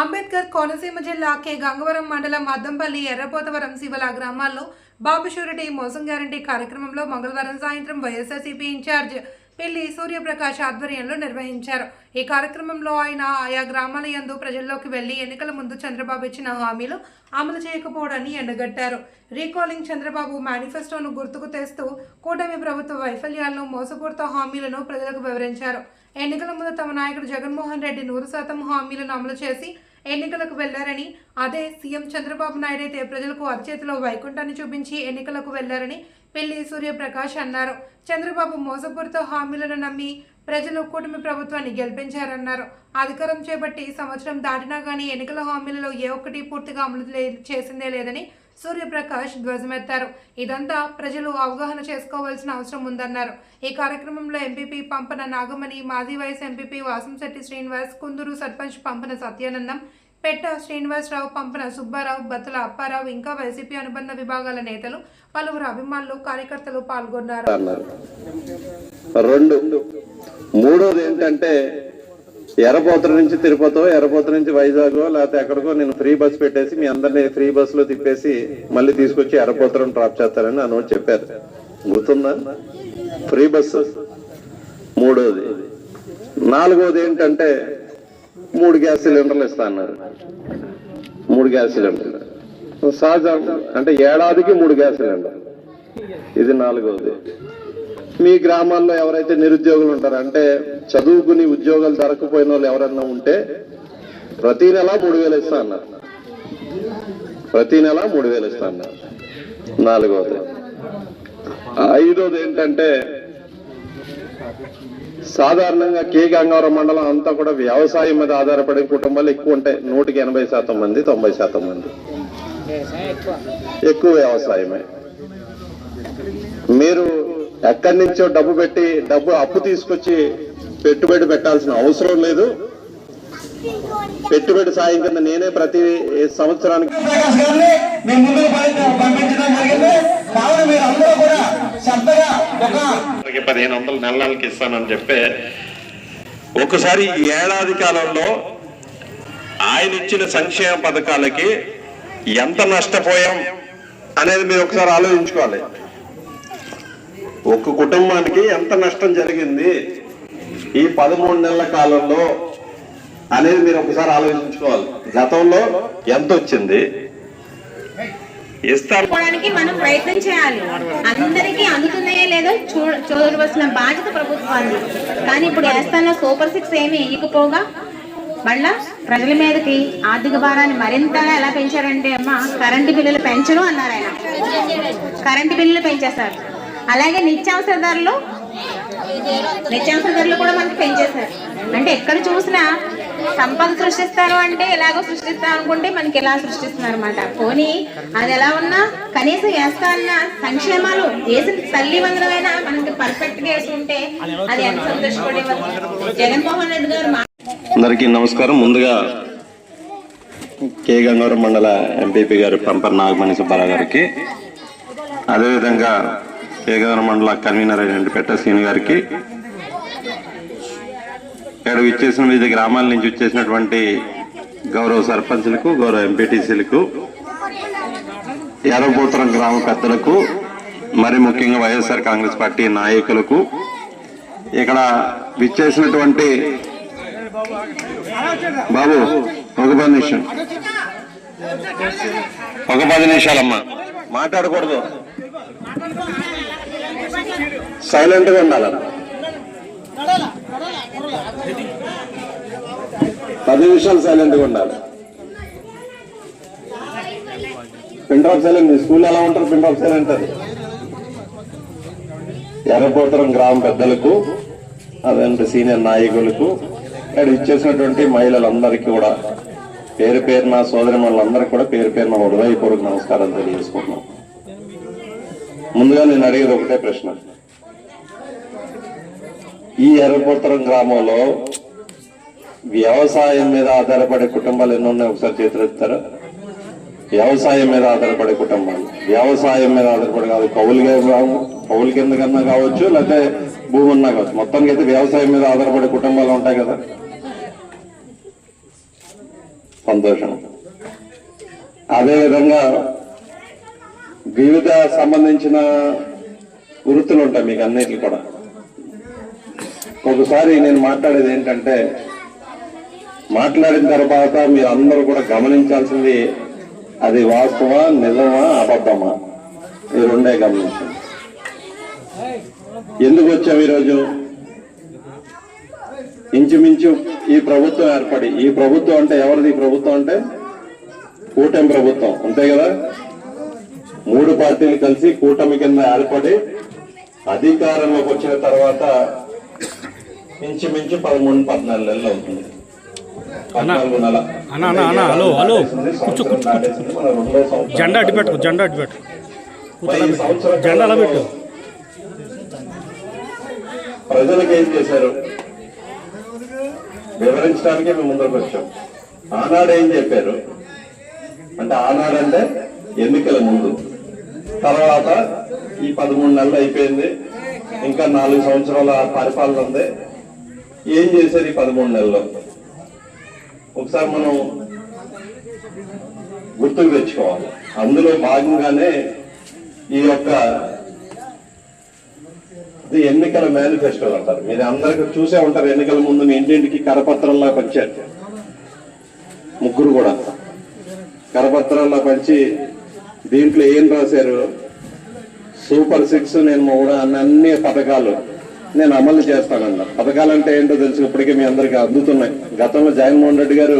అంబేద్కర్ కోనసీమ జిల్లా కె. గంగవరం మండలం అద్దంపల్లి ఎర్రపోతవరం శివల గ్రామాల్లో బాబు షూరిటీ మోసం గ్యారంటీ కార్యక్రమంలో మంగళవారం సాయంత్రం వైఎస్ఆర్సీపీ ఇన్ఛార్జ్ పిల్లి సూర్యప్రకాష్ ఆధ్వర్యంలో నిర్వహించారు. ఈ కార్యక్రమంలో ఆయన ఆయా గ్రామాల యందు ప్రజల్లోకి వెళ్ళి ఎన్నికల ముందు చంద్రబాబు ఇచ్చిన హామీలు అమలు చేయకపోవడాన్ని ఎండగట్టారు. రీకాలింగ్ చంద్రబాబు మేనిఫెస్టోను గుర్తుకు తెస్తూ కూటమి ప్రభుత్వ వైఫల్యాలను మోసపూరిత హామీలను ప్రజలకు వివరించారు. ఎన్నికల ముందు తమ నాయకుడు జగన్మోహన్ రెడ్డి నూరు శాతం హామీలను అమలు చేసి ఎన్నికలకు వెళ్ళారని అదే సీఎం చంద్రబాబు నాయుడు అయితే ప్రజలకు అరచేతిలో వైకుంఠాన్ని చూపించి ఎన్నికలకు వెళ్ళారని పెళ్ళి సూర్యప్రకాష్ అన్నారు. చంద్రబాబు మోసపూరితో హామీలను నమ్మి ప్రజలు కూటమి ప్రభుత్వాన్ని గెలిపించారన్నారు. అధికారం చేపట్టి సంవత్సరం దాటినా కానీ ఎన్నికల హామీలలో ఏ ఒక్కటి పూర్తిగా అమలు చేసిందే లేదని సూర్యప్రకాష్ ధ్వజమెత్తారు. ఇదంతా ప్రజలు అవగాహన చేసుకోవాల్సిన అవసరం ఉందన్నారు. ఈ కార్యక్రమంలో ఎంపీపీ పంపన నాగమణి మాజీ వైస్ ఎంపీపీ వాసంశెట్టి శ్రీనివాస్ కుందూరు సర్పంచ్ పంపన సత్యానందం పెట్ట శ్రీనివాసరావు పంపన సుబ్బారావు బతుల అప్పారావు ఇంకా వైసీపీ అనుబంధ విభాగాల నేతలు పలువురు అభిమానులు కార్యకర్తలు పాల్గొన్నారు. అన్నారు రెండు మూడోది ఏంటంటే ఎర్రపోతల నుంచి తిరుపతో ఎర్రపోత నుంచి వైజాగ్ లేకపోతే ఎక్కడికో నేను ఫ్రీ బస్ పెట్టేసి మీ అందరినీ ఫ్రీ బస్లో తిప్పేసి మళ్ళీ తీసుకొచ్చి ఎర్రపోతలను డ్రాప్ చేస్తారని అన్నోడు చెప్పారు. గుర్తుందా? Free bus. మూడోది. నాలుగోది ఏంటంటే మూడు గ్యాస్ సిలిండర్లు ఇస్తా అన్నారు. మూడు గ్యాస్ సిలిండర్లు. సహజం అంటే ఏడాదికి మూడు గ్యాస్ సిలిండర్లు. ఇది నాలుగవది. మీ గ్రామాల్లో ఎవరైతే నిరుద్యోగులు ఉంటారో అంటే చదువుకుని ఉద్యోగాలు దొరకపోయిన వాళ్ళు ఎవరన్నా ఉంటే ప్రతి నెల మూడు వేలు ఇస్తా అన్నారు. ప్రతి నెల మూడు వేలు ఇస్తా అన్నారు. నాలుగవది. ఐదోది ఏంటంటే సాధారణంగా కే గంగావరం మండలం అంతా కూడా వ్యవసాయం మీద ఆధారపడే కుటుంబాలు ఎక్కువ ఉంటాయి. నూటికి ఎనభై శాతం మంది తొంభై శాతం మంది. ఎక్కువ వ్యవసాయమే. మీరు ఎక్కడి నుంచో డబ్బు పెట్టి డబ్బు అప్పు తీసుకొచ్చి పెట్టుబడి పెట్టాల్సిన అవసరం లేదు. పెట్టుబడి సాయం కింద నేనే ప్రతి సంవత్సరానికి కావున మీరు అందరూ కూడా శ్రద్ధగా ఒక పదిహేను వందల నెల నెలకి ఇస్తానని చెప్పి ఒకసారి ఏడాది కాలంలో ఆయన ఇచ్చిన సంక్షేమ పథకాలకి ఎంత నష్టపోయాం అనేది మీరు ఒకసారి ఆలోచించుకోవాలి. ఒక కుటుంబానికి ఎంత నష్టం జరిగింది ఈ పదమూడు నెలల కాలంలో అనేది మీరు ఒకసారి ఆలోచించుకోవాలి. గతంలో ఎంత వచ్చింది? ఇస్తానికి మనం ప్రయత్నం చేయాలి. అందరికీ అందుతున్నాయో లేదో చూ చూడవలసిన బాధ్యత ప్రభుత్వాన్ని కానీ ఇప్పుడు వేస్తాన్న సూపర్ సిక్స్ ఏమి వేయకపోగా మళ్ళా ప్రజల మీదకి ఆర్థిక భారాన్ని మరింతగా ఎలా పెంచారంటే అమ్మ కరెంటు బిల్లులు పెంచరు అన్నారు ఆయన. కరెంటు బిల్లులు పెంచేశారు. అలాగే నిత్యావసర ధరలు నిత్యావసర ధరలు కూడా మనకి పెంచేశారు. అంటే ఎక్కడ చూసినా సంపద సృష్టిస్తారు అంటే ఎలాగో సృష్టిస్తాను అనుకుంటే మనకి ఎలా సృష్టిస్తున్నారు అనమాట పోనీ అది ఎలా ఉన్నా కనీసం వేస్తా అన్న సంక్షేమాలు దేశం తల్లి వందనమైనా మనకి పర్ఫెక్ట్గా వేసి అది ఎంత సంతోషపడే జగన్మోహన్ రెడ్డి గారు అందరికీ నమస్కారం. ముందుగా కే. గంగవరం మండల ఎంపీపీ గారు పంపర్ నాగమణి సుబ్బారావు గారికి అదేవిధంగా కే. గంగవరం మండల కన్వీనర్ అయిన పెట్ట గారికి ఇక్కడ ఇచ్చేసిన వివిధ గ్రామాల నుంచి వచ్చేసినటువంటి గౌరవ సర్పంచ్లకు గౌరవ ఎంపీటీసీలకు ఎర్రబోతరం గ్రామ పెద్దలకు మరి ముఖ్యంగా వైఎస్ఆర్ కాంగ్రెస్ పార్టీ నాయకులకు ఇక్కడ విచ్చేసినటువంటి బాబు ఒక పది నిమిషం. ఒక పది నిమిషాలమ్మా. మాట్లాడకూడదు. సైలెంట్గా ఉండాలమ్మా. పది నిమిషాలు సైలెంట్గా ఉండాలి. పిన్ డ్రాప్ సైలెంట్ స్కూల్ ఎలా ఉంటారు? పిన్ డ్రాప్ సైలెంట్ అది. ఎర్రపోతరం గ్రామ పెద్దలకు అదంటే సీనియర్ నాయకులకు ఇక్కడ ఇచ్చేసినటువంటి మహిళలందరికీ కూడా పేరు పేరున సోదరి వాళ్ళందరికీ కూడా పేరు పేరున హృదయపూర్వక నమస్కారం తెలియజేసుకుంటున్నాం. ముందుగా నేను అడిగేది ఒకటే ప్రశ్న. ఈ ఎర్రపోతరం గ్రామంలో వ్యవసాయం మీద ఆధారపడే కుటుంబాలు ఎన్ని ఉన్నాయి? ఒకసారి చేతులెత్తారా వ్యవసాయం మీద ఆధారపడే కుటుంబాలు. వ్యవసాయం మీద ఆధారపడి కాదు కౌలుగా కావు కౌలు కింద కన్నా కావచ్చు లేకపోతే భూమి ఉన్నా కావచ్చు. మొత్తానికి అయితే వ్యవసాయం మీద ఆధారపడే కుటుంబాలు ఉంటాయి కదా. సంతోషం. అదేవిధంగా వివిధ సంబంధించిన వృత్తులు ఉంటాయి మీకు అన్నిటికి కూడా. ఒకసారి నేను మాట్లాడేది ఏంటంటే మాట్లాడిన తర్వాత మీరు అందరూ కూడా గమనించాల్సింది అది వాస్తవా నిజమా అబద్ధమా? ఈ రెండే గమనించండి. ఎందుకు వచ్చాం ఈరోజు? ఇంచుమించు ఈ ప్రభుత్వం ఏర్పడి ఈ ప్రభుత్వం అంటే ఎవరిది? ప్రభుత్వం అంటే కూటమి ప్రభుత్వం. అంతే కదా? మూడు పార్టీలు కలిసి కూటమి కింద ఏర్పడి అధికారంలోకి వచ్చిన తర్వాత ఇంచుమించు పదమూడు పద్నాలుగు నెలలు అవుతుంది. అన్న, అన్న, అన్న, హలో, హలో. కూర్చో, కూర్చో, కూర్చో. జెండా అడ్డు పెట్టు జెండా అడ్డు పెట్టు. జెండా అలా పెట్టు. ప్రజలకు ఏం చేశారు? వివరించడానికి మేము ముందుకు వచ్చాం. ఆనాడు ఏం చెప్పారు? అంటే ఆనాడంటే ఎన్నికల ముందు. తర్వాత ఈ పదమూడు నెలలు అయిపోయింది. ఇంకా నాలుగు సంవత్సరాల పరిపాలన ఉంది. ఏం చేశారు ఈ పదమూడు నెలల్లో? ఒకసారి మనం గుర్తుకు తెచ్చుకోవాలి. అందులో భాగంగానే ఈ యొక్క ఎన్నికల మేనిఫెస్టో అంటారు. మీరు అందరికీ చూసే ఉంటారు ఎన్నికల ముందు మీ ఇంటింటికి కరపత్రంలా పంచారు. ముగ్గురు కూడా. కరపత్రంలా పంచి దీంట్లో ఏం రాశారు? సూపర్ సిక్స్ నేను కూడా అన్ని పథకాలు నేను అమలు చేస్తానన్న. పథకాలు అంటే ఏంటో తెలుసు ఇప్పటికే మీ అందరికీ అందుతున్నాయి. గతంలో జగన్మోహన్ రెడ్డి గారు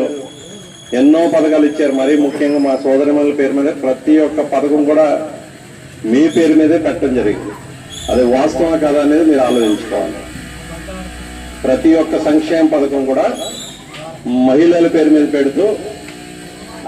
ఎన్నో పథకాలు ఇచ్చారు. మరీ ముఖ్యంగా మా సోదరిమణుల పేరు మీద ప్రతి ఒక్క పథకం కూడా మీ పేరు మీదే పెట్టడం జరిగింది. అది వాస్తవం కదా అనేది మీరు ఆలోచించుకోవాలి. ప్రతి ఒక్క సంక్షేమ పథకం కూడా మహిళల పేరు మీద పెడుతూ